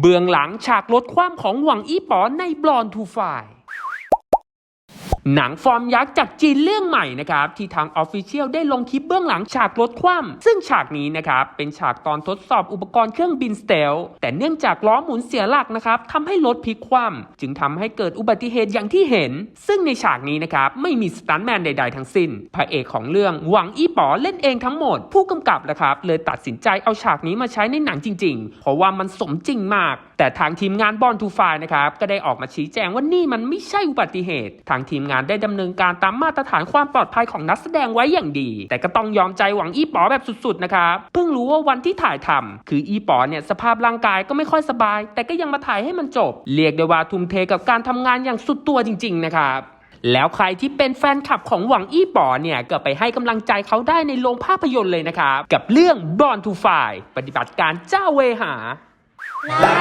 เบื้องหลังฉากลดความของหวังอี้ป๋อในบลอนทูไฟ หนังฟอร์มยักษ์จากจีนเรื่องใหม่นะครับที่ทางออฟฟิเชียลได้ลงคลิปเบื้องหลังฉากลดความซึ่งฉากนี้นะครับเป็นฉากตอนทดสอบอุปกรณ์เครื่องบินสเตลแต่เนื่องจากล้อหมุนเสียหลักนะครับทำให้รถพลิกคว่ำจึงทำให้เกิดอุบัติเหตุอย่างที่เห็น ซึ่งในฉากนี้นะครับไม่มีสตันท์แมนใด ๆ ทั้งสิ้น พระเอกของเรื่องหวังอี้ป๋อเล่นเองทั้งหมด ผู้กำกับนะครับเลยตัดสินใจเอาฉากนี้มาใช้ในหนังจริง ๆ เพราะว่ามันสมจริงมาก แต่ทางทีมงานบอลทูไฟนะครับก็ได้ออกมาชี้แจงว่านี่มันไม่ใช่อุบัติเหตุ ทางทีมงานได้ดำเนินการตามมาตรฐานความปลอดภัยของนักแสดงไว้อย่างดี แต่ก็ต้องยอมใจหวังอีป๋อแบบสุดๆนะครับเพิ่งรู้ว่าวันที่ถ่ายทำคืออีป๋อเนี่ยสภาพร่างกายก็ไม่ค่อยสบาย แต่ก็ยังมาถ่ายให้มันจบ เรียกได้ว่าทุ่มเทกับการทำงานอย่างสุดตัวจริง ๆ นะครับแล้วใครที่เป็นแฟนคลับของหวังอี้ป๋อเนี่ยก็ไปให้กำลังใจเขาได้ในโรงภาพยนตร์เลยนะครับ กับเรื่อง Born to Fly ปฏิบัติการเจ้าเวหาลา